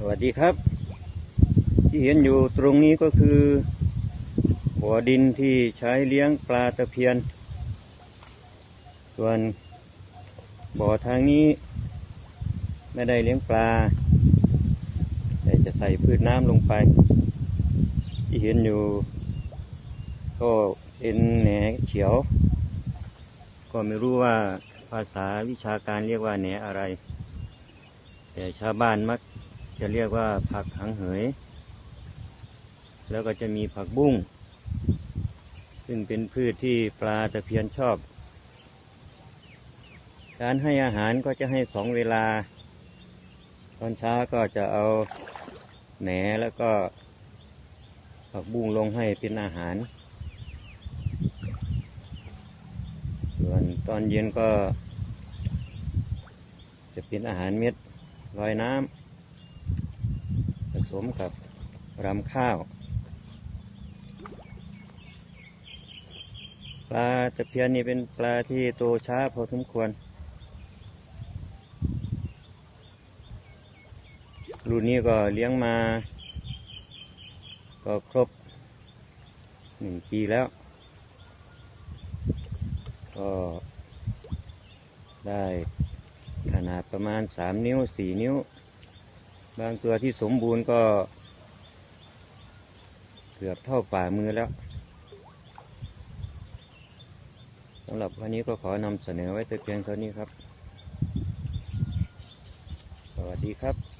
สวัสดีครับ ที่เห็นอยู่ตรงนี้ก็คือบ่อดินที่ใช้เลี้ยงปลาตะเพียน ส่วนบ่อทางนี้ไม่ได้เลี้ยงปลา แต่จะใส่พืชน้ำลงไป ที่เห็นอยู่ ก็เป็นแหนเขียว ก็ไม่รู้ว่าภาษาวิชาการเรียกว่าแหนอะไร แต่ชาวบ้านมัก จะเรียกว่าผักหังเหย แล้วก็จะมีผักบุ้ง ซึ่งเป็นพืชที่ปลาตะเพียนชอบ การให้อาหารก็จะให้สองเวลา ตอนเช้าก็จะเอาแหนแล้วก็ผักบุ้งลงให้เป็นอาหาร ส่วนตอนเย็นก็ จะเป็นอาหารเม็ดลอยน้ำ สมกับรำข้าว ปลาตะเพียนนี่เป็นปลาที่โตช้าพอสมควร รุ่นนี้ก็เลี้ยงมา ก็ครบหนึ่งปีแล้ว ก็ได้ขนาดประมาณสามนิ้วสี่นิ้ว บางตัวที่สมบูรณ์ก็ เกือบเท่าฝ่ามือแล้วสำหรับวันนี้ก็ขอนำเสนอไว้แต่เพียงเท่านี้ครับ สวัสดีครับ